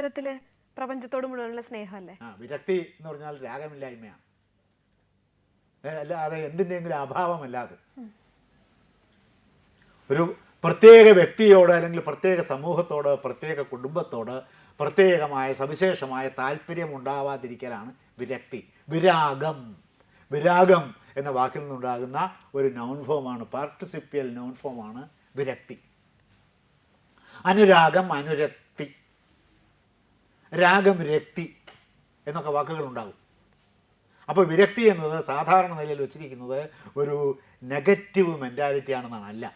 തരത്തിൽ പ്രപഞ്ചത്തോട് മുഴുവനുള്ള സ്നേഹമല്ലേ? വിരക്തി എന്ന് പറഞ്ഞാൽ രാഗമില്ലായ്മയാണ്. അല്ലാതെ എന്തിന്റെയെങ്കിലും അഭാവമല്ലാതെ ഒരു പ്രത്യേക വ്യക്തിയോട് അല്ലെങ്കിൽ പ്രത്യേക സമൂഹത്തോട് പ്രത്യേക കുടുംബത്തോട് പ്രത്യേകമായ സവിശേഷമായ താല്പര്യം ഉണ്ടാവാതിരിക്കലാണ് വിരക്തി. വിരാഗം. വിരാഗം എന്ന വാക്കിൽ നിന്നുണ്ടാകുന്ന ഒരു നൗൺ ഫോമാണ് പാർട്ടിസിപ്പിയൽ നൗൺ ഫോമാണ് വിരക്തി. അനുരാഗം അനുരക്തി. രാഗം രക്തി എന്നൊക്കെ വാക്കുകളുണ്ടാകും അപ്പോൾ വിരക്തി എന്നത് സാധാരണ നിലയിൽ വെച്ചിരിക്കുന്നത് ഒരു നെഗറ്റീവ് മെന്റാലിറ്റി ആണെന്നാണ് അല്ല.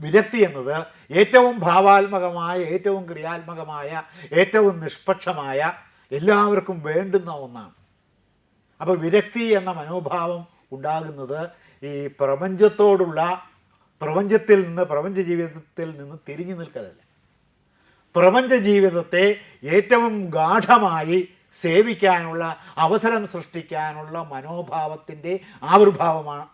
വിരക്തി എന്നത് ഏറ്റവും ഭാവാത്മകമായ ഏറ്റവും ക്രിയാത്മകമായ ഏറ്റവും നിഷ്പക്ഷമായ എല്ലാവർക്കും വേണ്ടുന്ന ഒന്നാണ്. അപ്പോൾ വിരക്തി എന്ന മനോഭാവം ഉണ്ടാകുന്നത് ഈ പ്രപഞ്ചത്തോടുള്ള പ്രപഞ്ചത്തിൽ നിന്ന് പ്രപഞ്ച ജീവിതത്തിൽ നിന്ന് തിരിഞ്ഞു നിൽക്കലല്ല. പ്രപഞ്ച ജീവിതത്തെ ഏറ്റവും ഗാഠമായി സേവിക്കാനുള്ള അവസരം സൃഷ്ടിക്കാനുള്ള മനോഭാവത്തിന്റെ ആവിർഭാവമാണ്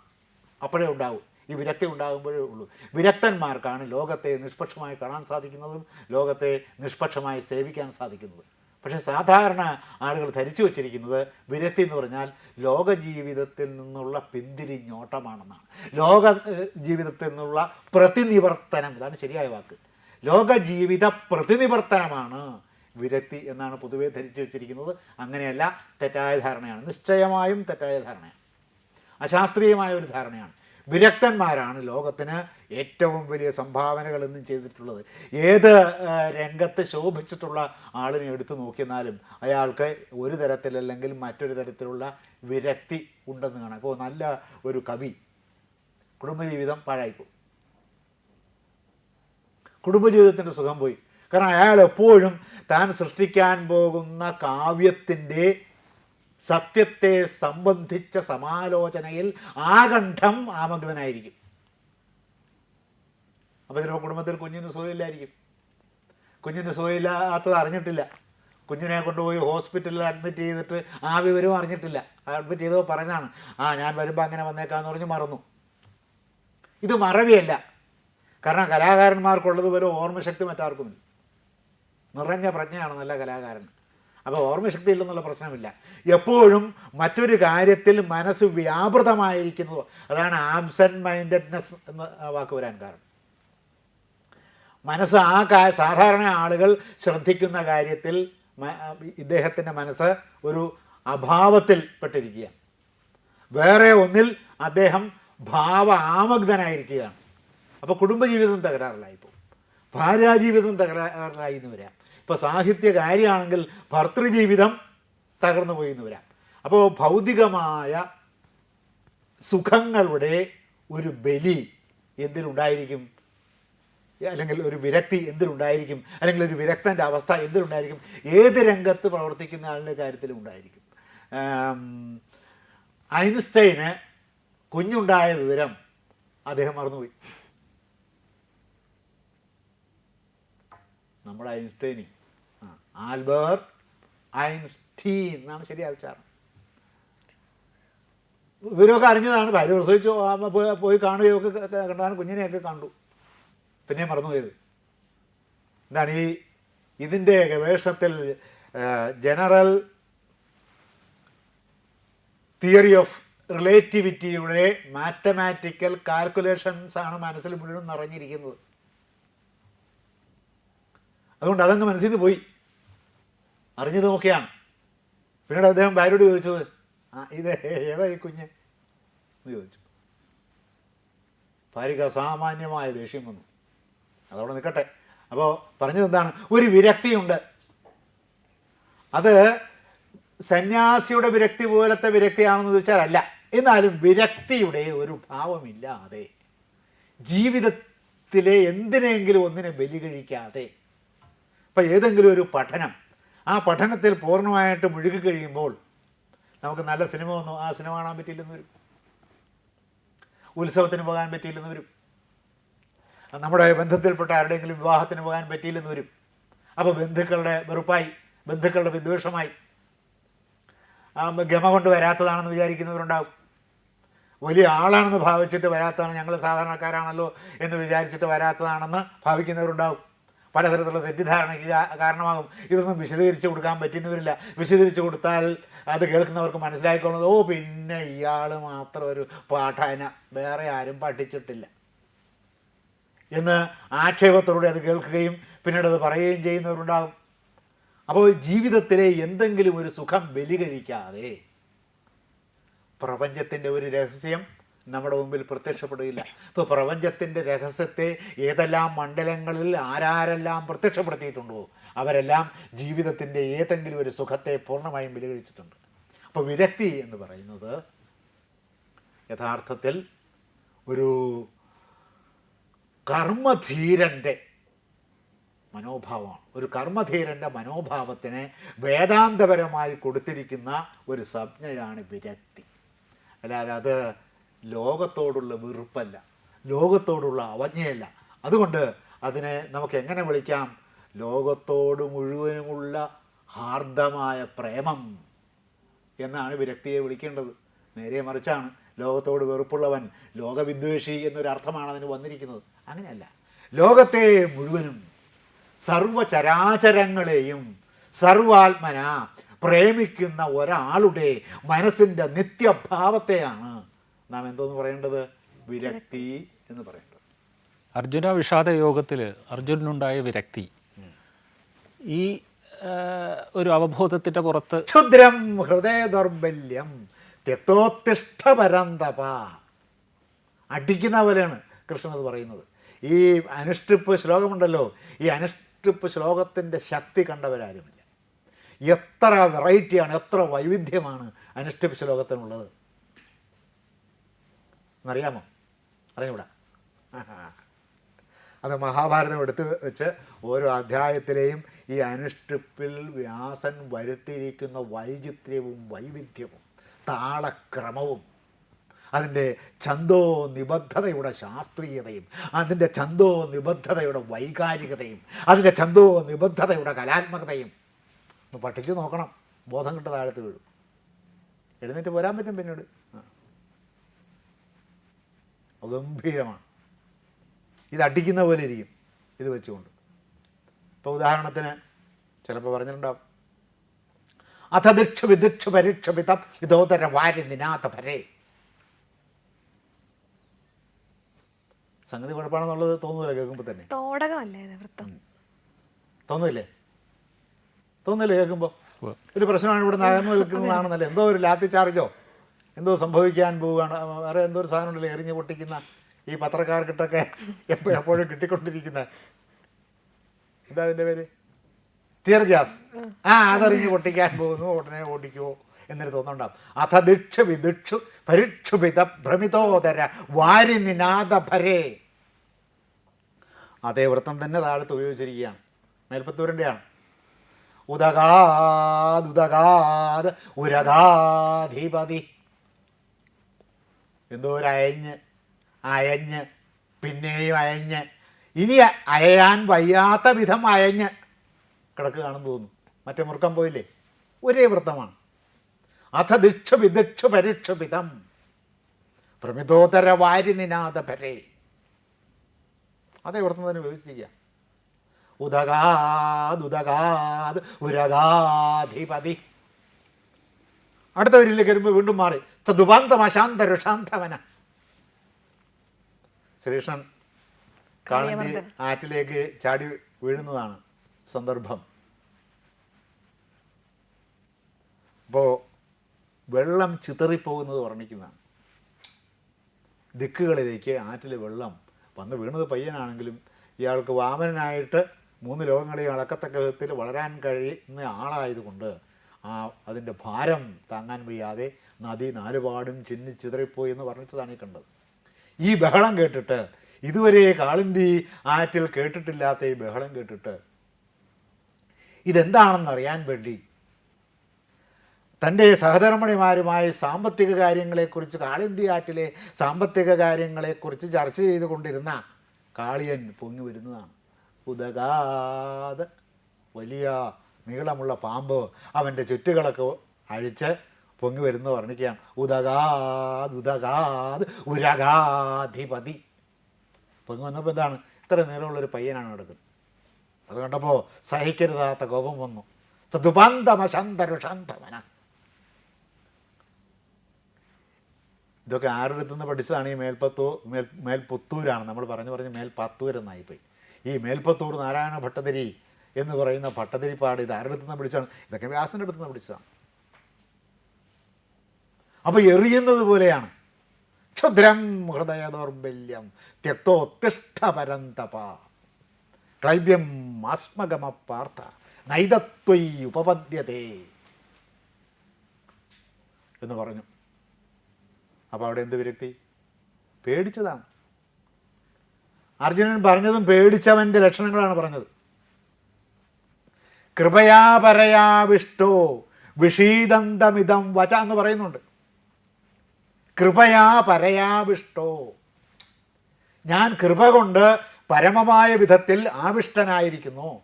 അപ്പോഴേ ഉണ്ടാവും. ഈ വിരക്തി ഉണ്ടാകുമ്പോഴേ ഉള്ളൂ. വിരക്തന്മാർക്കാണ് ലോകത്തെ നിഷ്പക്ഷമായി കാണാൻ സാധിക്കുന്നതും ലോകത്തെ നിഷ്പക്ഷമായി സേവിക്കാൻ സാധിക്കുന്നതും. പക്ഷേ സാധാരണ ആളുകൾ ധരിച്ചു വച്ചിരിക്കുന്നത് വിരക്തി എന്ന് പറഞ്ഞാൽ ലോക ജീവിതത്തിൽ നിന്നുള്ള പിന്തിരിഞ്ഞോട്ടമാണെന്നാണ്. ലോക ജീവിതത്തിൽ നിന്നുള്ള പ്രതിനിവർത്തനം. ഇതാണ് ശരിയായ വാക്ക്. ലോക ജീവിത പ്രതിനിവർത്തനമാണ് വിരക്തി എന്നാണ് പൊതുവെ ധരിച്ചു വച്ചിരിക്കുന്നത്. അങ്ങനെയല്ല തെറ്റായ ധാരണയാണ്. നിശ്ചയമായും തെറ്റായ ധാരണയാണ്. അശാസ്ത്രീയമായ ഒരു ധാരണയാണ്. വിരക്തന്മാരാണ് ലോകത്തിന് ഏറ്റവും വലിയ സംഭാവനകൾ എന്നും ചെയ്തിട്ടുള്ളത്. ഏത് രംഗത്ത് ശോഭിച്ചിട്ടുള്ള ആളിനെ എടുത്തു നോക്കിയെന്നാലും അയാൾക്ക് ഒരു തരത്തിലല്ലെങ്കിൽ മറ്റൊരു തരത്തിലുള്ള വിരക്തി ഉണ്ടെന്ന് കാണാം. ഇപ്പോൾ നല്ല ഒരു കവി. കുടുംബജീവിതം പാഴായിപ്പോയി. കുടുംബജീവിതത്തിന്റെ സുഖം പോയി. കാരണം അയാൾ എപ്പോഴും താൻ സൃഷ്ടിക്കാൻ പോകുന്ന കാവ്യത്തിന്റെ സത്യത്തെ സംബന്ധിച്ച സമാലോചനയിൽ ആകണ്ഠം ആമഗ്നനായിരിക്കും അപ്പോൾ ചിലപ്പോൾ കുടുംബത്തിൽ കുഞ്ഞിന് സുഖമില്ലായിരിക്കും. കുഞ്ഞിന് സുഖമില്ലാത്തത് അറിഞ്ഞിട്ടില്ല. കുഞ്ഞിനെ കൊണ്ടുപോയി ഹോസ്പിറ്റലിൽ അഡ്മിറ്റ് ചെയ്തിട്ട് ആ വിവരം അറിഞ്ഞിട്ടില്ല. അഡ്മിറ്റ് ചെയ്തോ പറഞ്ഞാണ് ആ ഞാൻ വരുമ്പോൾ അങ്ങനെ വന്നേക്കാന്ന് പറഞ്ഞ് മറന്നു. ഇത് മറവിയല്ല. കാരണം കലാകാരന്മാർക്കുള്ളതുപോലെ ഓർമ്മശക്തി മറ്റാർക്കുമില്ല നിറഞ്ഞ പ്രജ്ഞയാണ് നല്ല കലാകാരൻ. അപ്പോൾ ഓർമ്മശക്തി ഇല്ലെന്നുള്ള പ്രശ്നമില്ല. എപ്പോഴും മറ്റൊരു കാര്യത്തിൽ മനസ്സ് വ്യാപൃതമായിരിക്കുന്നത് അതാണ് ആബ്സെന്റ് മൈൻഡഡ്നെസ് എന്ന വാക്ക് വരാൻ കാരണം. മനസ്സ് ആ സാധാരണ ആളുകൾ ശ്രദ്ധിക്കുന്ന കാര്യത്തിൽ ഇദ്ദേഹത്തിന്റെ മനസ്സ് ഒരു അഭാവത്തിൽ പെട്ടിരിക്കുകയാണ്. വേറെ ഒന്നിൽ അദ്ദേഹം ഭാവ ആമഗ്ധനായിരിക്കുകയാണ് അപ്പോൾ കുടുംബജീവിതം തകരാറിലായി പോകും ഭാര്യാജീവിതം തകരാറിലായി എന്ന് വരാം. ഇപ്പോൾ സാഹിത്യകാരിയാണെങ്കിൽ ഭർത്തൃജീവിതം തകർന്നു പോയി എന്ന് വരാം. അപ്പോൾ ഭൗതികമായ സുഖങ്ങളുടെ ഒരു ബലി എന്തിനുണ്ടായിരിക്കും? അല്ലെങ്കിൽ ഒരു വിരക്തി എന്തിനുണ്ടായിരിക്കും? അല്ലെങ്കിൽ ഒരു വിരക്തന്റെ അവസ്ഥ എന്തിനുണ്ടായിരിക്കും? ഏത് രംഗത്ത് പ്രവർത്തിക്കുന്ന ആളുടെ കാര്യത്തിലും ഉണ്ടായിരിക്കും? ഐൻസ്റ്റൈന് കുഞ്ഞുണ്ടായ വിവരം അദ്ദേഹം മറന്നുപോയി. നമ്മുടെ ഐൻസ്റ്റൈനി. ആ ആൽബർട്ട് ഐൻസ്റ്റീൻ എന്നാണ് ശരിയായ ഉച്ചാരണം. ഇവരൊക്കെ അറിഞ്ഞതാണ് ഭാര്യ പ്രസവിച്ചു പോയി- കാണുകയൊക്കെ കണ്ടാണ് കുഞ്ഞിനെയൊക്കെ കണ്ടു. പിന്നെ മറന്നുപോയത്. എന്താണ് ഈ ഇതിന്റെ ഗവേഷണത്തിൽ ജനറൽ തിയറി ഓഫ് റിലേറ്റിവിറ്റിയുടെ മാത്തമാറ്റിക്കൽ കാൽക്കുലേഷൻസ് ആണ് മനസ്സിൽ മുഴുവൻ നിറഞ്ഞിരിക്കുന്നത്. അതുകൊണ്ട് അതങ്ങ് മനസ്സിൽ നിന്ന് പോയി നോക്കിയാണ്. പിന്നീട് അദ്ദേഹം ഭാര്യയോട് ചോദിച്ചത് ആ ഇത് ഏതാ ഈ കുഞ്ഞ്? എന്ന് ചോദിച്ചു. ഭാര്യയ്ക്ക് അസാമാന്യമായ ദേഷ്യം വന്നു. അതവിടെ നിൽക്കട്ടെ. അപ്പോൾ പറഞ്ഞത് എന്താണ്? ഒരു വിരക്തിയുണ്ട്. അത് സന്യാസിയുടെ വിരക്തി പോലത്തെ വിരക്തിയാണെന്ന് ചോദിച്ചാൽ അല്ല. എന്നാലും വിരക്തിയുടെ ഒരു ഭാവമില്ലാതെ ജീവിതത്തിലെ എന്തിനെങ്കിലും ഒന്നിനെ ബലി കഴിക്കാതെ ഇപ്പം ഏതെങ്കിലും ഒരു പഠനം ആ പഠനത്തിൽ പൂർണമായിട്ട് മുഴുകി കഴിയുമ്പോൾ നമുക്ക് നല്ല സിനിമ വന്നു ആ സിനിമ കാണാൻ പറ്റിയില്ലെന്ന് വരും. ഉത്സവത്തിന് പോകാൻ പറ്റിയില്ലെന്ന് വരും. നമ്മുടെ ബന്ധത്തിൽപ്പെട്ട ആരുടെയെങ്കിലും വിവാഹത്തിന് പോകാൻ പറ്റിയില്ലെന്ന് വരും. അപ്പോൾ ബന്ധുക്കളുടെ വെറുപ്പായി ബന്ധുക്കളുടെ വിദ്വേഷമായി ഗമ കൊണ്ട് വരാത്തതാണെന്ന് വിചാരിക്കുന്നവരുണ്ടാവും. വലിയ ആളാണെന്ന് ഭാവിച്ചിട്ട് വരാത്തതാണ് ഞങ്ങൾ സാധാരണക്കാരാണല്ലോ എന്ന് വിചാരിച്ചിട്ട് വരാത്തതാണെന്ന് ഭാവിക്കുന്നവരുണ്ടാവും. പലതരത്തിലുള്ള തെറ്റിദ്ധാരണയ്ക്ക് കാരണമാകും. ഇതൊന്നും വിശദീകരിച്ച് കൊടുക്കാൻ പറ്റിയെന്ന് വരില്ല വിശദീകരിച്ച് കൊടുത്താൽ അത് കേൾക്കുന്നവർക്ക് മനസ്സിലായിക്കൊള്ളുന്നത് ഓ പിന്നെ ഇയാൾ മാത്രം ഒരു പാഠാന വേറെ ആരും പഠിച്ചിട്ടില്ല. എന്ന് ആക്ഷേപത്തോടെ അത് കേൾക്കുകയും പിന്നീട് അത് പറയുകയും ചെയ്യുന്നവരുണ്ടാകും. അപ്പോൾ ജീവിതത്തിലെ എന്തെങ്കിലും ഒരു സുഖം ബലി കഴിക്കാതെ പ്രപഞ്ചത്തിന്റെ ഒരു രഹസ്യം നമ്മുടെ മുമ്പിൽ പ്രത്യക്ഷപ്പെടുകയില്ല ഇപ്പോൾ പ്രപഞ്ചത്തിന്റെ രഹസ്യത്തെ ഏതെല്ലാം മണ്ഡലങ്ങളിൽ ആരാരെല്ലാം പ്രത്യക്ഷപ്പെടുത്തിയിട്ടുണ്ടോ അവരെല്ലാം ജീവിതത്തിന്റെ ഏതെങ്കിലും ഒരു സുഖത്തെ പൂർണമായും വിലകഴിച്ചിട്ടുണ്ട്. അപ്പോൾ വിരക്തി എന്ന് പറയുന്നത് യഥാർത്ഥത്തിൽ ഒരു കർമ്മധീരന്റെ മനോഭാവമാണ്. ഒരു കർമ്മധീരന്റെ മനോഭാവത്തിന് വേദാന്തപരമായി കൊടുത്തിരിക്കുന്ന ഒരു സംജ്ഞയാണ് വിരക്തി. അല്ലാതെ അത് ലോകത്തോടുള്ള വെറുപ്പല്ല. ലോകത്തോടുള്ള അവജ്ഞയല്ല. അതുകൊണ്ട് അതിനെ നമുക്ക് എങ്ങനെ വിളിക്കാം? ലോകത്തോട് മുഴുവനുമുള്ള ഹാർദമായ പ്രേമം എന്നാണ് വിരക്തിയെ വിളിക്കേണ്ടത്. നേരെ മറിച്ചാണ് ലോകത്തോട് വെറുപ്പുള്ളവൻ ലോകവിദ്വേഷി എന്നൊരർത്ഥമാണ് അതിന് വന്നിരിക്കുന്നത്. അങ്ങനെയല്ല. ലോകത്തെ മുഴുവനും സർവചരാചരങ്ങളെയും സർവാത്മന പ്രേമിക്കുന്ന ഒരാളുടെ മനസ്സിന്റെ നിത്യഭാവത്തെയാണ് നാം എന്തോന്ന് പറയേണ്ടത്? വിരക്തി എന്ന് പറയേണ്ടത്. അർജുന വിഷാദ യോഗത്തിൽ അർജുനുണ്ടായ വിരക്തി. ഈ ഒരു അവബോധത്തിന്റെ പുറത്ത് ക്ഷുദ്രം ഹൃദയ ദൗർബല്യം തെക്തോത്തിഷ്ഠപരന്തപ അടിക്കുന്ന പോലെയാണ് കൃഷ്ണൻ അത് പറയുന്നത്. ഈ അനുഷ്ഠിപ്പ് ശ്ലോകമുണ്ടല്ലോ. ഈ അനുഷ്ഠിപ്പ് ശ്ലോകത്തിന്റെ ശക്തി കണ്ടവരാരുമില്ല. എത്ര വെറൈറ്റിയാണ് എത്ര വൈവിധ്യമാണ് അനുഷ്ഠിപ്പ് ശ്ലോകത്തിനുള്ളത്. എന്നറിയാമോ അറിഞ്ഞൂടാ. അത് മഹാഭാരതം എടുത്ത് വെച്ച് ഓരോ അധ്യായത്തിലെയും ഈ അനുഷ്ഠിപ്പിൽ വ്യാസൻ വരുത്തിയിരിക്കുന്ന വൈചിത്ര്യവും വൈവിധ്യവും താളക്രമവും അതിന്റെ ഛന്തോ നിബദ്ധതയുടെ ശാസ്ത്രീയതയും അതിന്റെ ഛന്തോ നിബദ്ധതയുടെ വൈകാരികതയും അതിന്റെ ഛന്തോ നിബദ്ധതയുടെ കലാത്മകതയും ഒന്ന് പഠിച്ചു നോക്കണം. ബോധം കിട്ട താഴത്ത് വീഴും. എഴുന്നേറ്റ് പോരാൻ പറ്റും പിന്നീട്. ആ. ഗംഭീരമാണ്. ഇത് അടിക്കുന്ന പോലെ ഇരിക്കും. ഇത് വെച്ചുകൊണ്ട്. ഇപ്പോൾ ഉദാഹരണത്തിന് ചിലപ്പോൾ പറഞ്ഞിട്ടുണ്ടാവും. അഥ ദിക്ഷ വിദിക്ഷ പരീക്ഷ പിതം ഇതോതര വാരി നിനാഥ പരേ. സംഗതി കുഴപ്പമാണെന്നുള്ളത് തോന്നുന്നില്ല കേൾക്കുമ്പോൾ തന്നെ. തോടകമല്ലേ തോന്നില്ലേ വൃത്തം? തോന്നുന്നില്ലേ? കേൾക്കുമ്പോൾ ഒരു പ്രശ്നമാണ് ഇവിടെ നിൽക്കുന്നതാണെന്നല്ലേ എന്തോ ഒരു ലാത്തി ചാർജോ? എന്തോ സംഭവിക്കാൻ പോവുകയാണ്. വേറെ എന്തോ ഒരു സാധനം ഉണ്ടല്ലേ എറിഞ്ഞ് പൊട്ടിക്കുന്ന ഈ പത്രക്കാർക്കിട്ടൊക്കെ എപ്പോഴും എപ്പോഴും കിട്ടിക്കൊണ്ടിരിക്കുന്ന. എന്താ അതിന്റെ പേര്? ടിയർ ഗ്യാസ് ആ അതറിഞ്ഞ് പൊട്ടിക്കാൻ പോകുന്നു ഉടനെ ഓടിക്കുമോ എന്നൊരു തോന്നുന്നുണ്ടാവും അഥ ദിക്ഷു വിദിക്ഷു പരിക്ഷുഭിത ഭ്രമിതോദര വാരി നിനാദ ഭരേ. അതേ വൃത്തം തന്നെ താഴത്ത് ഉപയോഗിച്ചിരിക്കുകയാണ്. മേൽപ്പത്തൂരിന്റെയാണ് ഉദകാത് ഉദകാത് ഉരകാധിപതി. എന്തോ ഒരു അയഞ്ഞ് അയഞ്ഞ് പിന്നെയും അയഞ്ഞ്. ഇനി അയയാൻ വയ്യാത്ത വിധം അയഞ്ഞ് കിടക്കുകയാണെന്ന് തോന്നുന്നു. മറ്റേ മുറുക്കം പോയില്ലേ? ഒരേ വൃത്തമാണ്. അഥ ദിക്ഷ വിദിക്ഷ പരിക്ഷപിതം പ്രമിതോദര വാരി നിനാദ പരേ അതേ വൃത്തം തന്നെ ഉപയോഗിച്ചിരിക്കുക. ഉദകാത് ഉരകാധിപതി. അടുത്ത വരിയിലേക്ക് വരുമ്പോൾ വീണ്ടും മാറി. തദുപാന്തമശാന്ത രുഷാന്തവന ശ്രീകൃഷ്ണൻ കാണി ആറ്റിലേക്ക് ചാടി വീഴുന്നതാണ് സന്ദർഭം. അപ്പോൾ വെള്ളം ചിതറിപ്പോകുന്നത് വർണിക്കുന്നതാണ്. ദിക്കുകളിലേക്ക് ആറ്റിലെ വെള്ളം വന്ന് വീണത് പയ്യനാണെങ്കിലും ഇയാൾക്ക് വാമനായിട്ട് മൂന്ന് ലോകങ്ങളെയും അളക്കത്തക്ക വിധത്തിൽ വളരാൻ കഴിയുന്ന ആളായതുകൊണ്ട് ആ അതിന്റെ ഭാരം താങ്ങാൻ വയ്യാതെ നദി നാലുപാടും ചിന്നി ചിതറിപ്പോയി എന്ന് വർണിച്ചതാണ് ഈ കണ്ടത്. ഈ ബഹളം കേട്ടിട്ട് ഇതുവരെ കാളിന്തി ആറ്റിൽ കേട്ടിട്ടില്ലാത്ത ഈ ബഹളം കേട്ടിട്ട് ഇതെന്താണെന്ന് അറിയാൻ വേണ്ടി തന്റെ സഹധർമ്മിണിമാരുമായി സാമ്പത്തിക കാര്യങ്ങളെക്കുറിച്ച് കാളിന്തി ആറ്റിലെ സാമ്പത്തിക കാര്യങ്ങളെക്കുറിച്ച് ചർച്ച ചെയ്തുകൊണ്ടിരുന്ന കാളിയൻ പൊങ്ങി വരുന്നതാണ്. ഉദകാത് വലിയ നീളമുള്ള പാമ്പ് അവന്റെ ചുറ്റുകളൊക്കെ അഴിച്ച് പൊങ്ങി വരുന്നു വർണിക്കുകയാണ്. ഉദകാത് ഉദകാത് ഉരകാധിപതി പൊങ്ങി വന്നപ്പോൾ എന്താണ്? ഇത്ര നീളമുള്ളൊരു പയ്യനാണ് നടക്കുന്നത് അത് കണ്ടപ്പോൾ സഹിക്കരുതാത്ത കോപം വന്നു. സുപാന്തമശാന്തരുഷാന്തമന ഇതൊക്കെ ആരുടെ അടുത്തുനിന്ന് പഠിച്ചതാണ്? ഈ മേൽപ്പത്തൂർ മേൽ മേൽപുത്തൂരാണ്. നമ്മൾ പറഞ്ഞു പറഞ്ഞ് മേൽപത്തൂർ എന്നായിപ്പോയി ഈ മേൽപ്പത്തൂർ നാരായണ ഭട്ടതിരി എന്ന് പറയുന്ന ഭട്ടതിരിപ്പാട് ഇത് ആരുടെ അടുത്തുനിന്ന് പിടിച്ചാണ് ഇതൊക്കെ വ്യാസന്റെ അടുത്തുനിന്ന് പിടിച്ചതാണ്. അപ്പോൾ എറിയുന്നത് പോലെയാണ്. ക്ഷുദ്രം ഹൃദയ ദൗർബല്യം തെക്തോത്തിഷ്ടപരന്തപ ക്ലൈബ്യം ആസ്മഗമ പാർത്ഥ നൈതത്വൈ ഉപപദ്യതേ എന്ന് പറഞ്ഞു. അപ്പോൾ അവിടെ എന്ത് വിരക്തി? പേടിച്ചതാണ്. അർജുനൻ പറഞ്ഞതും പേടിച്ചവന്റെ ലക്ഷണങ്ങളാണ് പറഞ്ഞത്. കൃപയാ പരയാവിഷ്ടോ വിഷീദന്തമിതം വച എന്ന് പറയുന്നുണ്ട്. കൃപയാ പരയാവിഷ്ടോ. ഞാൻ കൃപ കൊണ്ട് പരമമായ വിധത്തിൽ ആവിഷ്ടനായിരിക്കുന്നു.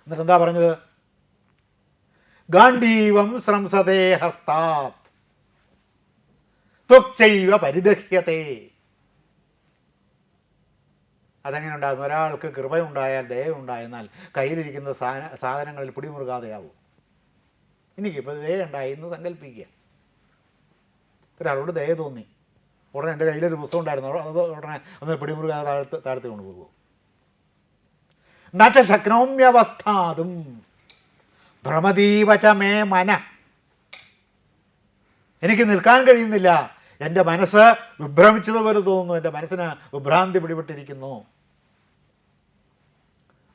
എന്നിട്ട് എന്താ പറഞ്ഞത്? ഗാന്ധീവം ശ്രംസതേ ഹസ്താത്. ത്വക്ചൈവ പരിദഹ്യത്തെ. അതെങ്ങനെ ഉണ്ടാകുന്നു ഒരാൾക്ക് കൃപയുണ്ടായാൽ ദയുണ്ടായെന്നാൽ കയ്യിലിരിക്കുന്ന സാധന സാധനങ്ങളിൽ പിടിമുറുകാതെയാവും. എനിക്കിപ്പോൾ ദയ ഉണ്ടായി എന്ന് സങ്കല്പിക്കുക. ഒരാളോട് ദയ തോന്നി. ഉടനെ എന്റെ കയ്യിലൊരു പുസ്തകം ഉണ്ടായിരുന്നു അത് ഉടനെ ഒന്ന് പിടിമുറുകാതെ താഴ്ത്ത് താഴ്ത്തി കൊണ്ടുപോകുമോ നച്ച ശക്നോമ്യവസ്ഥാതും മേ മന. എനിക്ക് നിൽക്കാൻ കഴിയുന്നില്ല. എന്റെ മനസ്സ് വിഭ്രമിച്ചതുപോലെ തോന്നുന്നു. എന്റെ മനസ്സിന് വിഭ്രാന്തി പിടിപെട്ടിരിക്കുന്നു.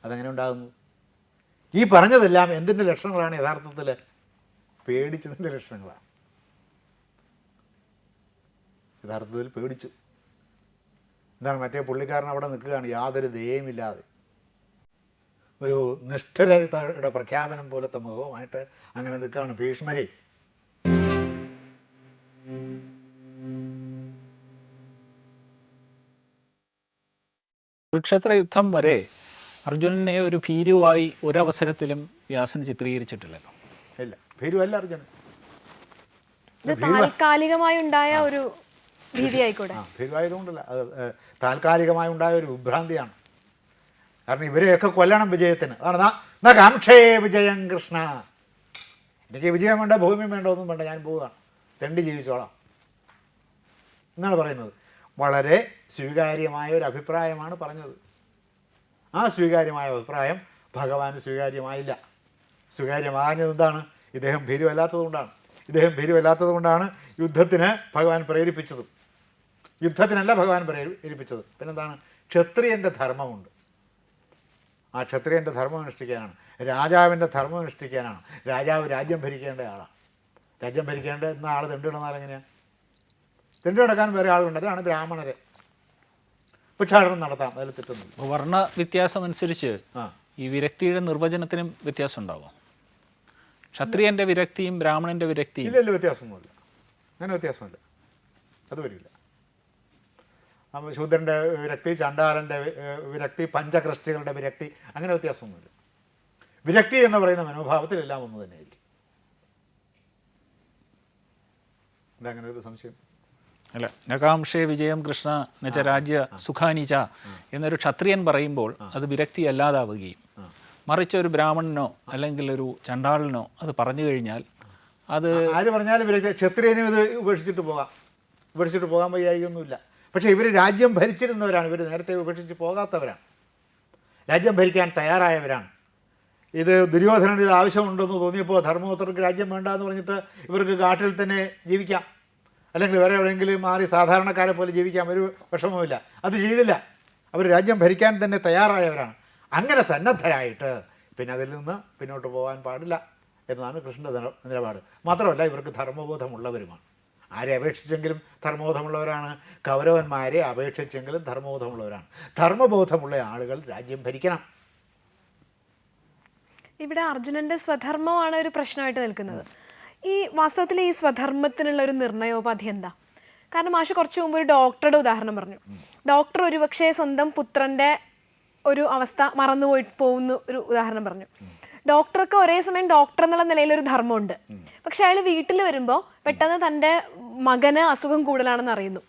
അതെങ്ങനെ ഉണ്ടാകുന്നു? ഈ പറഞ്ഞതെല്ലാം എന്തിന്റെ ലക്ഷണങ്ങളാണ് യഥാർത്ഥത്തിൽ പേടിച്ചതിന്റെ ലക്ഷണങ്ങളാണ്. യഥാർത്ഥത്തിൽ പേടിച്ചു. എന്താണ് മറ്റേ പുള്ളിക്കാരൻ അവിടെ നിൽക്കുകയാണ് യാതൊരു ദയമില്ലാതെ ഒരു നിഷ്ഠരയുടെ പ്രഖ്യാപനം പോലത്തെ മുഖവുമായിട്ട് അങ്ങനെ നിൽക്കുകയാണ് ഭീഷ്മരെ. കുരുക്ഷേത്ര യുദ്ധം വരെ അർജുനനെ ഒരു ഭീരുവായി ഒരവസരത്തിലും വ്യാസൻ ചിത്രീകരിച്ചിട്ടില്ലല്ലോ. ഇല്ല ഭീരുവല്ല അർജുനൻ. ഇത് താൽക്കാലികമായി ഉണ്ടായ ഒരു ഭീതി ആയിക്കോട്ടെ ആ ഭീരുവായതുകൊണ്ടല്ല. അത് ഏഹ്, താൽക്കാലികമായി ഉണ്ടായ ഒരു വിഭ്രാന്തിയാണ്. കാരണം ഇവരെയൊക്കെ കൊല്ലണം വിജയത്തിന്. അതാണ് ന- ന കാംക്ഷേ വിജയം കൃഷ്ണ. എനിക്ക് വിജയം വേണ്ട ഭൂമി വേണ്ട ഒന്നും വേണ്ട ഞാൻ പോവുകയാണ്. തെണ്ടി ജീവിച്ചോളാം. എന്നാണ് പറയുന്നത്. വളരെ സ്വീകാര്യമായ ഒരു അഭിപ്രായമാണ് പറഞ്ഞത്. ആ സ്വീകാര്യമായ അഭിപ്രായം ഭഗവാന് സ്വീകാര്യമായില്ല. സ്വീകാര്യമാകുന്നത് എന്താണ്? ഇദ്ദേഹം ഭീരുവല്ലാത്തത് കൊണ്ടാണ്. ഇദ്ദേഹം ഭീരുവല്ലാത്തത് കൊണ്ടാണ് യുദ്ധത്തിന് ഭഗവാൻ പ്രേരിപ്പിച്ചത്. യുദ്ധത്തിനല്ല ഭഗവാൻ പ്രേരിപ്പിച്ചത്. പിന്നെന്താണ്? ക്ഷത്രിയന്റെ ധർമ്മമുണ്ട്. ആ ക്ഷത്രിയന്റെ ധർമ്മം അനുഷ്ഠിക്കാനാണ്. രാജാവിന്റെ ധർമ്മം അനുഷ്ഠിക്കാനാണ്. രാജാവ് രാജ്യം ഭരിക്കേണ്ട ആളാണ്. രാജ്യം ഭരിക്കേണ്ട എന്ന ആൾ തെണ്ടിടുന്നാൽ തെണ്ടിടക്കാൻ വേറെ ആളുണ്ട്. അതാണ് ബ്രാഹ്മണരെ. ഭിക്ഷാടനം നടത്താം. അതിൽ തെറ്റൊന്നുമില്ല. അപ്പോൾ വർണ വ്യത്യാസം അനുസരിച്ച് ഈ വിരക്തിയുടെ നിർവചനത്തിനും വ്യത്യാസം ഉണ്ടാവും. ക്ഷത്രിയന്റെ വിരക്തിയും ബ്രാഹ്മണന്റെ വിരക്തിയും ഇല്ല ഇല്ല വ്യത്യാസമൊന്നുമില്ല. അങ്ങനെ വ്യത്യാസമില്ല അത് വരില്ല. ശൂദ്രന്റെ ശൂദ്രന്റെ വിരക്തി ചണ്ടാലന്റെ വിരക്തി പഞ്ചകൃഷ്ടികളുടെ വിരക്തി അങ്ങനെ വ്യത്യാസമൊന്നുമില്ല. വിരക്തി എന്ന് പറയുന്ന മനോഭാവത്തിലെല്ലാം ഒന്ന് തന്നെയായിരിക്കും. അങ്ങനെ ഒരു സംശയം? അല്ല? നകാംഷേ വിജയം കൃഷ്ണ നച്ച രാജ്യ സുഖാനിച്ച എന്നൊരു ക്ഷത്രിയൻ പറയുമ്പോൾ അത് വിരക്തി അല്ലാതാവുകയും മറിച്ച് ഒരു ബ്രാഹ്മണനോ അല്ലെങ്കിൽ ഒരു ചണ്ടാളനോ അത് പറഞ്ഞു കഴിഞ്ഞാൽ അത് ആര് പറഞ്ഞാലും വിരക്തി. ക്ഷത്രിയനും ഇത് ഉപേക്ഷിച്ചിട്ട് പോകാം. ഉപേക്ഷിച്ചിട്ട് പോകാൻ വയ്യായികയൊന്നുമില്ല. പക്ഷേ ഇവർ രാജ്യം ഭരിച്ചിരുന്നവരാണ്. ഇവർ നേരത്തെ ഉപേക്ഷിച്ച് പോകാത്തവരാണ്. രാജ്യം ഭരിക്കാൻ തയ്യാറായവരാണ്. ഇത് ദുര്യോധനന് ഇത് ആവശ്യമുണ്ടെന്ന് തോന്നിയപ്പോൾ ധർമ്മപുത്രർക്ക് രാജ്യം വേണ്ട എന്ന് പറഞ്ഞിട്ട് ഇവർക്ക് കാട്ടിൽ തന്നെ ജീവിക്കാം. അല്ലെങ്കിൽ വേറെ എവിടെയെങ്കിലും മാറി സാധാരണക്കാരെ പോലെ ജീവിക്കാൻ ഒരു വിഷമവുമില്ല. അത് ചെയ്തില്ല. അവർ രാജ്യം ഭരിക്കാൻ തന്നെ തയ്യാറായവരാണ്. അങ്ങനെ സന്നദ്ധരായിട്ട് പിന്നെ അതിൽ നിന്ന് പിന്നോട്ട് പോകാൻ പാടില്ല എന്നതാണ് കൃഷ്ണന്റെ നില- നിലപാട്. മാത്രമല്ല ഇവർക്ക് ധർമ്മബോധമുള്ളവരുമാണ്. ആരെ അപേക്ഷിച്ചെങ്കിലും ധർമ്മബോധമുള്ളവരാണ്? കൗരവന്മാരെ അപേക്ഷിച്ചെങ്കിലും ധർമ്മബോധമുള്ളവരാണ്. ധർമ്മബോധമുള്ള ആളുകൾ രാജ്യം ഭരിക്കണം. ഇവിടെ അർജുനന്റെ സ്വധർമ്മമാണ് ഒരു പ്രശ്നമായിട്ട് നിൽക്കുന്നത്. ഈ വാസ്തവത്തിൽ ഈ സ്വധർമ്മത്തിനുള്ള ഒരു നിർണയോപാധി എന്താ? കാരണം മാഷ് കുറച്ച് മുമ്പ് ഒരു ഡോക്ടറുടെ ഉദാഹരണം പറഞ്ഞു. ഡോക്ടർ ഒരുപക്ഷെ സ്വന്തം പുത്രന്റെ ഒരു അവസ്ഥ മറന്നുപോയി പോകുന്ന ഒരു ഉദാഹരണം പറഞ്ഞു. ഡോക്ടർക്ക് ഒരേ സമയം ഡോക്ടർ എന്നുള്ള നിലയിൽ ഒരു ധർമ്മമുണ്ട്. പക്ഷെ അയാൾ വീട്ടിൽ വരുമ്പോൾ പെട്ടെന്ന് തന്റെ മകന് അസുഖം കൂടുതലാണെന്ന് അറിയുന്നു.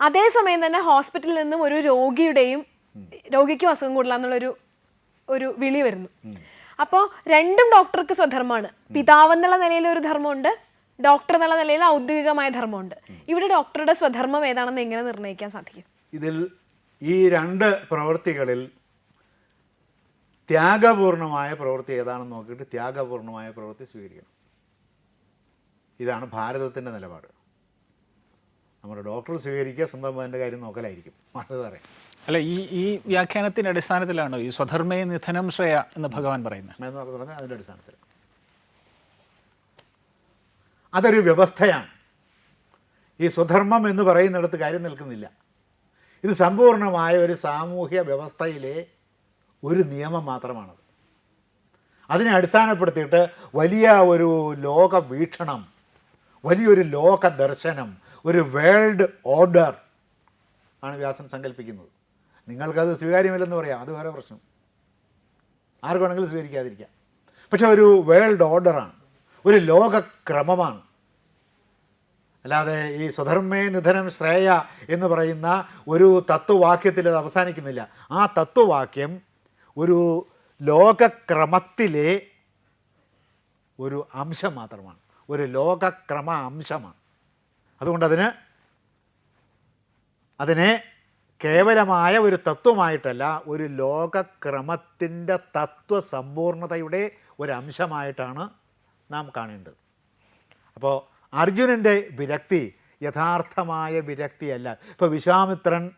അതേസമയം തന്നെ ഹോസ്പിറ്റലിൽ നിന്നും ഒരു രോഗിയുടെയും രോഗിക്കും അസുഖം കൂടുതലാന്നുള്ളൊരു ഒരു വിളി വരുന്നു. അപ്പോൾ രണ്ടും ഡോക്ടർക്ക് സ്വധർമ്മമാണ്. പിതാവ് എന്നുള്ള നിലയിൽ ഒരു ധർമ്മമുണ്ട് ഡോക്ടർ എന്നുള്ള നിലയിൽ ഔദ്യോഗികമായ ധർമ്മമുണ്ട്. ഇവിടെ ഡോക്ടറുടെ സ്വധർമ്മം ഏതാണെന്ന് എങ്ങനെ നിർണയിക്കാൻ സാധിക്കും? ഇതിൽ ഈ രണ്ട് പ്രവൃത്തികളിൽ ത്യാഗപൂർണമായ പ്രവൃത്തി ഏതാണെന്ന് നോക്കിയിട്ട് ത്യാഗപൂർണമായ പ്രവൃത്തി സ്വീകരിക്കണം. ഇതാണ് ഭാരതത്തിന്റെ നിലപാട്. നമ്മുടെ ഡോക്ടർ സ്വീകരിക്കുക സ്വന്തം മകന്റെ കാര്യം നോക്കലായിരിക്കും. അത് പറയാം. അല്ല ഈ ഈ വ്യാഖ്യാനത്തിന്റെ അടിസ്ഥാനത്തിലാണോ ഈ സ്വധർമ്മേ നിധനം ശ്രേയ എന്ന് ഭഗവാൻ പറയുന്നത്? എന്ന് അടിസ്ഥാനത്തിൽ അതൊരു വ്യവസ്ഥയാണ്. ഈ സ്വധർമ്മം എന്ന് പറയുന്നിടത്ത് കാര്യം നിൽക്കുന്നില്ല. ഇത് സമ്പൂർണമായ ഒരു സാമൂഹ്യ വ്യവസ്ഥയിലെ ഒരു നിയമം മാത്രമാണത്. അതിനെ അടിസ്ഥാനപ്പെടുത്തിയിട്ട് വലിയ ഒരു ലോക വീക്ഷണം വലിയൊരു ലോക ദർശനം ഒരു വേൾഡ് ഓർഡർ ആണ് വ്യാസൻ സങ്കല്പിക്കുന്നത്. നിങ്ങൾക്കത് സ്വീകാര്യമല്ലെന്ന് പറയാം. അത് വേറെ പ്രശ്നം. ആർക്ക് വേണമെങ്കിലും സ്വീകരിക്കാതിരിക്കാം. പക്ഷെ ഒരു വേൾഡ് ഓർഡറാണ് ഒരു ലോകക്രമമാണ്. അല്ലാതെ ഈ സ്വധർമ്മേ നിധനം ശ്രേയ എന്ന് പറയുന്ന ഒരു തത്വവാക്യത്തിൽ അത് അവസാനിക്കുന്നില്ല. ആ തത്വവാക്യം ഒരു ലോകക്രമത്തിലെ ഒരു അംശം മാത്രമാണ്. ഒരു ലോകക്രമ അംശമാണ്. അതുകൊണ്ട് അതിന് അതിനെ കേവലമായ ഒരു തത്വമായിട്ടല്ല ഒരു ലോകക്രമത്തിന്റെ തത്വസമ്പൂർണതയുടെ ഒരംശമായിട്ടാണ് നാം കാണേണ്ടത്. അപ്പോൾ അർജുനന്റെ വിരക്തി യഥാർത്ഥമായ വിരക്തിയല്ല. ഇപ്പോൾ വിശ്വാമിത്രൻ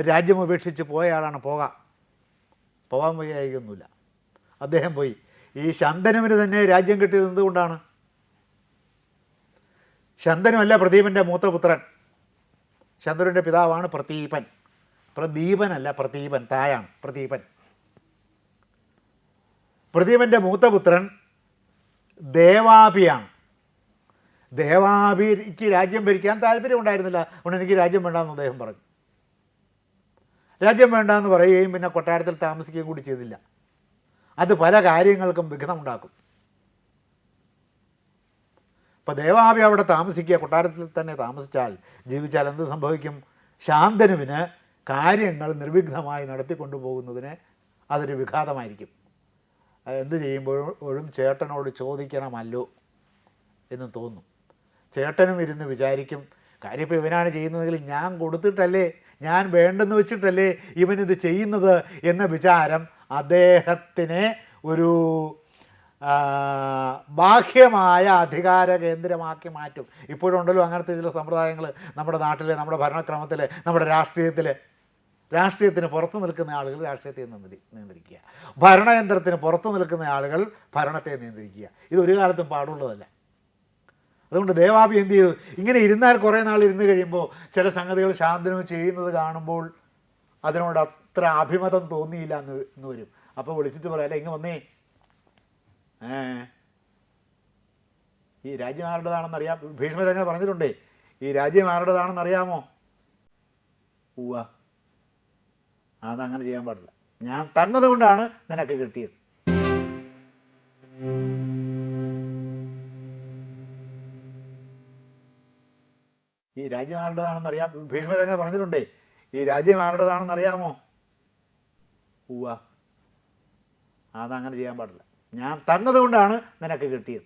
രാജ്യം ഉപേക്ഷിച്ച് പോയയാളാണ് പോകാം. പോകാൻ വയ്യായിക്കൊന്നുമില്ല അദ്ദേഹം പോയി. ഈ ശന്തനുവിന് തന്നെ രാജ്യം കിട്ടിയത് എന്തുകൊണ്ടാണ്? ശന്തനുമല്ല പ്രദീപന്റെ മൂത്ത ശന്തനുവിന്റെ പിതാവാണ് പ്രദീപൻ. പ്രദീപനല്ല പ്രദീപൻ തായാണ് പ്രദീപൻ. പ്രദീപന്റെ മൂത്തപുത്രൻ ദേവാഭിയാണ്. ദേവാഭിക്ക് രാജ്യം ഭരിക്കാൻ താല്പര്യം ഉണ്ടായിരുന്നില്ല. അതുകൊണ്ട് എനിക്ക് രാജ്യം വേണ്ടാന്ന് അദ്ദേഹം പറഞ്ഞു. രാജ്യം വേണ്ടാന്ന് പറയുകയും പിന്നെ കൊട്ടാരത്തിൽ താമസിക്കുകയും കൂടി ചെയ്തില്ല. അത് പല കാര്യങ്ങൾക്കും വിഘ്നമുണ്ടാക്കും ഇപ്പോൾ ദേവാഭി അവിടെ താമസിക്കുക കൊട്ടാരത്തിൽ തന്നെ താമസിച്ചാൽ ജീവിച്ചാൽ എന്ത് സംഭവിക്കും? ശാന്തനുവിന് കാര്യങ്ങൾ നിർവിഘ്നമായി നടത്തിക്കൊണ്ടുപോകുന്നതിന് അതൊരു വിഘാതമായിരിക്കും. എന്ത് ചെയ്യുമ്പോഴും ചേട്ടനോട് ചോദിക്കണമല്ലോ എന്ന് തോന്നും. ചേട്ടനും ഇരുന്ന് വിചാരിക്കും കാര്യം ഇപ്പോൾ ഇവനാണ് ചെയ്യുന്നതെങ്കിൽ ഞാൻ കൊടുത്തിട്ടല്ലേ? ഞാൻ വേണ്ടെന്ന് വെച്ചിട്ടല്ലേ ഇവനിത് ചെയ്യുന്നത്? എന്ന വിചാരം അദ്ദേഹത്തിനെ ഒരു ബാഹ്യമായ അധികാര കേന്ദ്രമാക്കി മാറ്റും. ഇപ്പോഴുണ്ടല്ലോ അങ്ങനത്തെ ചില സമ്പ്രദായങ്ങൾ നമ്മുടെ നാട്ടിലെ നമ്മുടെ ഭരണക്രമത്തിൽ നമ്മുടെ രാഷ്ട്രീയത്തിൽ രാഷ്ട്രീയത്തിന് പുറത്തു നിൽക്കുന്ന ആളുകൾ രാഷ്ട്രീയത്തെ നിയന്ത്രി നിയന്ത്രിക്കുക. ഭരണയന്ത്രത്തിന് പുറത്തു നിൽക്കുന്ന ആളുകൾ ഭരണത്തെ നിയന്ത്രിക്കുക. ഇത് ഒരു കാലത്തും പാടുള്ളതല്ല. അതുകൊണ്ട് ദേവാഭി എന്ത് ചെയ്തു? ഇങ്ങനെ ഇരുന്നാൽ കുറേ നാൾ ഇരുന്ന് കഴിയുമ്പോൾ ചില സംഗതികൾ ശാന്തനു ചെയ്യുന്നത് കാണുമ്പോൾ അതിനോട് അത്ര അഭിമതം തോന്നിയില്ല എന്ന് വരും. അപ്പോൾ വിളിച്ചിട്ട് പറയാം അല്ല ഇങ്ങ് വന്നേ. ഈ രാജ്യം ആരുടേതാണെന്ന് അറിയാം. ഭീഷ്മരങ്ങനെ പറഞ്ഞിട്ടുണ്ടേ. ഈ രാജ്യം ആരുടേതാണെന്ന് അറിയാമോ? ഉവ്വ. അതങ്ങനെ ചെയ്യാൻ പാടില്ല. ഞാൻ തന്നത് കൊണ്ടാണ് നിനക്ക് കിട്ടിയത്. ഈ രാജ്യം ആരുടേതാണെന്ന് അറിയാം. ഭീഷ്മരങ്ങനെ പറഞ്ഞിട്ടുണ്ടേ. ഈ രാജ്യം ആരുടേതാണെന്ന് അറിയാമോ? ഉവ്വ. അതങ്ങനെ ചെയ്യാൻ പാടില്ല. ഞാൻ തന്നതുകൊണ്ടാണ് നിനക്ക് കിട്ടിയത്.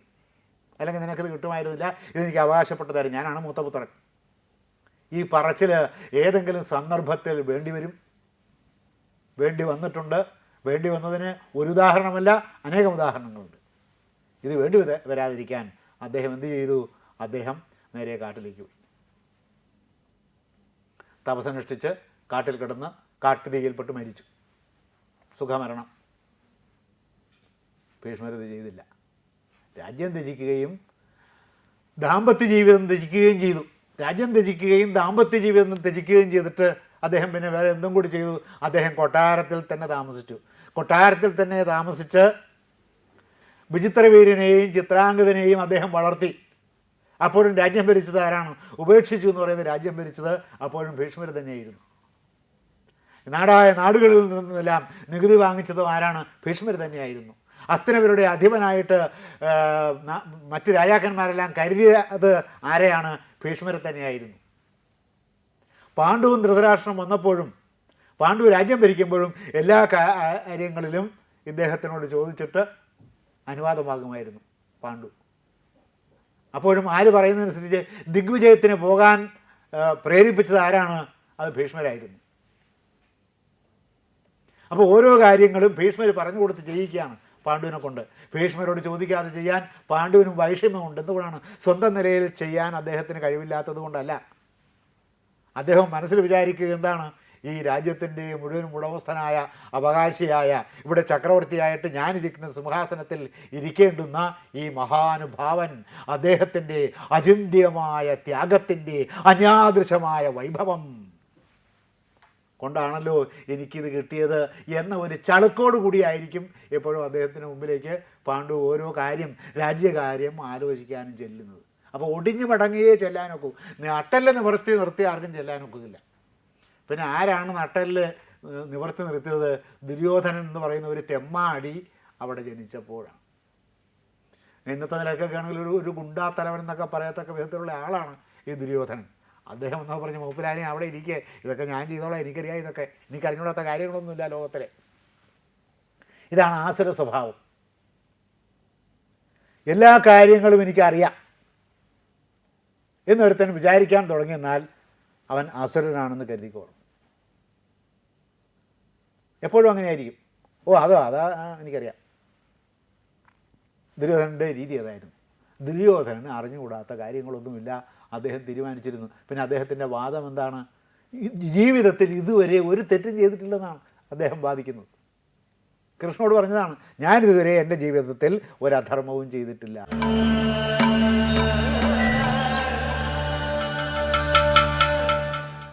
അല്ലെങ്കിൽ നിനക്കത് കിട്ടുമായിരുന്നില്ല. ഇതെനിക്ക് അവകാശപ്പെട്ടതായിരുന്നു ഞാനാണ് മൂത്തപുത്രൻ ഈ പറച്ചിൽ ഏതെങ്കിലും സന്ദർഭത്തിൽ വേണ്ടിവരും വേണ്ടി വന്നിട്ടുണ്ട്. വേണ്ടി വന്നതിന് ഒരു ഉദാഹരണമല്ല അനേകം ഉദാഹരണങ്ങളുണ്ട്. ഇത് വേണ്ടി വര- വരാതിരിക്കാൻ അദ്ദേഹം എന്ത് ചെയ്തു? അദ്ദേഹം നേരെ കാട്ടിലേക്ക് പോയി. തപസനുഷ്ഠിച്ച് കാട്ടിൽ കിടന്ന് കാട്ടുതീയിൽപ്പെട്ട് മരിച്ചു. സുഖമരണം. ഭീഷ്മരത് ചെയ്തില്ല. രാജ്യം ത്യജിക്കുകയും ദാമ്പത്യ ജീവിതം ത്യജിക്കുകയും ചെയ്തു. രാജ്യം ത്യജിക്കുകയും ദാമ്പത്യ ജീവിതം ത്യജിക്കുകയും ചെയ്തിട്ട് അദ്ദേഹം പിന്നെ വേറെ എന്തും കൂടി ചെയ്തു. അദ്ദേഹം കൊട്ടാരത്തിൽ തന്നെ താമസിച്ചു. കൊട്ടാരത്തിൽ തന്നെ താമസിച്ച് വിചിത്രവീരനെയും ചിത്രാംഗതനെയും അദ്ദേഹം വളർത്തി. അപ്പോഴും രാജ്യം ഭരിച്ചത് ആരാണ്? ഉപേക്ഷിച്ചു എന്ന് പറയുന്നത് രാജ്യം ഭരിച്ചത് അപ്പോഴും ഭീഷ്മർ തന്നെയായിരുന്നു. നാടായ നാടുകളിൽ നിന്നെല്ലാം നികുതി വാങ്ങിച്ചതും ആരാണ്? ഭീഷ്മർ തന്നെയായിരുന്നു. അസ്തനവരുടെ അധിപനായിട്ട് മറ്റ് രാജാക്കന്മാരെല്ലാം കരുതിയത് ആരെയാണ്? ഭീഷ്മരെ തന്നെയായിരുന്നു. പാണ്ഡുവും ധൃതരാഷ്ട്രം വന്നപ്പോഴും പാണ്ഡു രാജ്യം ഭരിക്കുമ്പോഴും എല്ലാ കാര്യങ്ങളിലും ഇദ്ദേഹത്തിനോട് ചോദിച്ചിട്ട് അനുവാദമാകുമായിരുന്നു പാണ്ഡു. അപ്പോഴും ആര് പറയുന്നതനുസരിച്ച് ദിഗ്വിജയത്തിന് പോകാൻ പ്രേരിപ്പിച്ചത് ആരാണ്? അത് ഭീഷ്മരായിരുന്നു. അപ്പോൾ ഓരോ കാര്യങ്ങളും ഭീഷ്മർ പറഞ്ഞു കൊടുത്ത് ചെയ്യിക്കുകയാണ്. പാണ്ഡുവിനെ കൊണ്ട്. ഭീഷ്മരോട് ചോദിക്കാതെ ചെയ്യാൻ പാണ്ഡുവിനും വൈഷമ്യമുണ്ട് എന്തുകൊണ്ടാണ് സ്വന്തം നിലയിൽ ചെയ്യാൻ അദ്ദേഹത്തിന് കഴിവില്ലാത്തത് കൊണ്ടല്ല. അദ്ദേഹം മനസ്സിൽ വിചാരിക്കുക എന്താണ്? ഈ രാജ്യത്തിന്റെ മുഴുവൻ ഉടമസ്ഥനായ അവകാശിയായ ഇവിടെ ചക്രവർത്തിയായിട്ട് ഞാനിരിക്കുന്ന സിംഹാസനത്തിൽ ഇരിക്കേണ്ടുന്ന ഈ മഹാനുഭാവൻ അദ്ദേഹത്തിന്റെ അചിന്ത്യമായ ത്യാഗത്തിന്റെ അനാദൃശമായ വൈഭവം കൊണ്ടാണല്ലോ എനിക്കിത് കിട്ടിയത് എന്ന ഒരു ചളുക്കോട് കൂടിയായിരിക്കും എപ്പോഴും അദ്ദേഹത്തിന് മുമ്പിലേക്ക് പാണ്ഡു ഓരോ കാര്യം രാജ്യകാര്യം ആലോചിക്കാനും ചെല്ലുന്നത്. അപ്പോൾ ഒടിഞ്ഞു മടങ്ങിയേ ചെല്ലാനൊക്കൂ. നട്ടൽ നിവർത്തി നിർത്തി ആർക്കും ചെല്ലാനൊക്കില്ല പിന്നെ ആരാണ് നട്ടൽ നിവർത്തി നിർത്തിയത്? ദുര്യോധനൻ എന്ന് പറയുന്ന ഒരു തെമ്മാടി അവിടെ ജനിച്ചപ്പോഴാണ്. ഇന്നത്തെ നിലക്കൊക്കെ ആണെങ്കിൽ ഒരു ഒരു ഗുണ്ടാ തലവൻ എന്നൊക്കെ പറയത്തക്ക വിധത്തിലുള്ള ആളാണ് ഈ ദുര്യോധനൻ. അദ്ദേഹം എന്നാ പറഞ്ഞ് മൂപ്പിലാനെ അവിടെ ഇരിക്കേ. ഇതൊക്കെ ഞാൻ ചെയ്തോളാം എനിക്കറിയാം ഇതൊക്കെ. എനിക്ക് അറിഞ്ഞൂടാത്ത കാര്യങ്ങളൊന്നുമില്ല ലോകത്തിലെ. ഇതാണ് ആസുര സ്വഭാവം. എല്ലാ കാര്യങ്ങളും എനിക്കറിയാം. എന്നൊരുത്തൻ വിചാരിക്കാൻ തുടങ്ങിയെന്നാൽ അവൻ അസുരനാണെന്ന് കരുതിക്കോളും. എപ്പോഴും അങ്ങനെയായിരിക്കും. ഓ അതോ അതാ എനിക്കറിയാം. ദുര്യോധനന്റെ രീതി അതായിരുന്നു. ദുര്യോധനന് അറിഞ്ഞുകൂടാത്ത കാര്യങ്ങളൊന്നുമില്ല. അദ്ദേഹം തീരുമാനിച്ചിരുന്നു. പിന്നെ അദ്ദേഹത്തിന്റെ വാദം എന്താണ്? ജീവിതത്തിൽ ഇതുവരെ ഒരു തെറ്റും ചെയ്തിട്ടില്ലെന്നാണ് അദ്ദേഹം വാദിക്കുന്നത്. കൃഷ്ണനോട് പറഞ്ഞതാണ് ഞാനിതുവരെ എന്റെ ജീവിതത്തിൽ ഒരു ചെയ്തിട്ടില്ല.